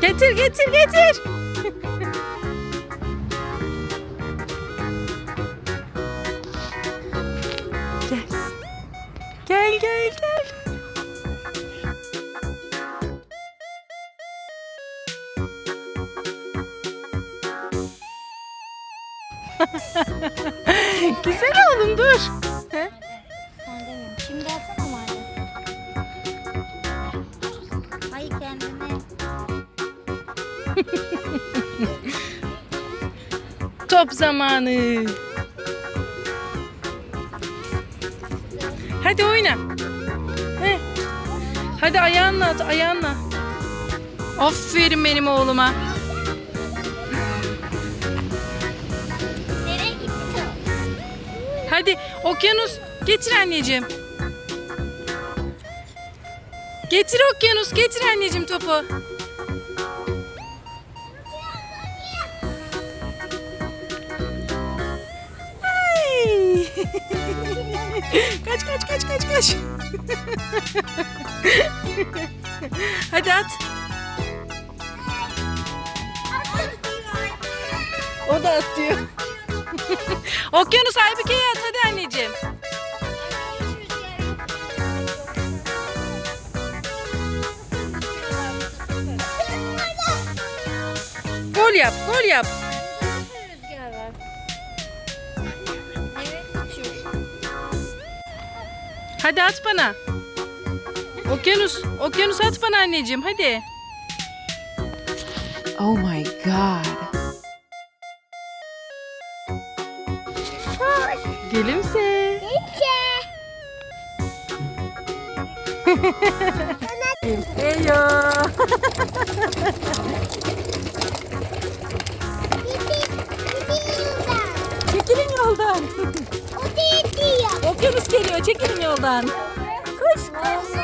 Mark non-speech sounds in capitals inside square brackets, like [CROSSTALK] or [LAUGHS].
getir getir getir. gel. Gel gel gel. [LAUGHS] Güzel oğlum dur. He? [LAUGHS] Top zamanı. Hadi oyna. He. Hadi ayağınla at ayağınla. Aferin benim oğluma. Nereye gitti top? Hadi okyanus getir anneciğim. Getir okyanus getir anneciğim topu. Kaç kaç kaç kaç kaç. Hadi at. O da at diyor. Okyanus Aybüke'ye at hadi anneciğim. Gol yap, gol yap. Hadi at bana. Okyanus, okyanus at bana anneciğim hadi. Oh my god. Gülümse. Eyo. Çekilin yoldan. Okyanus geliyor, çekilin yoldan. Koş koş.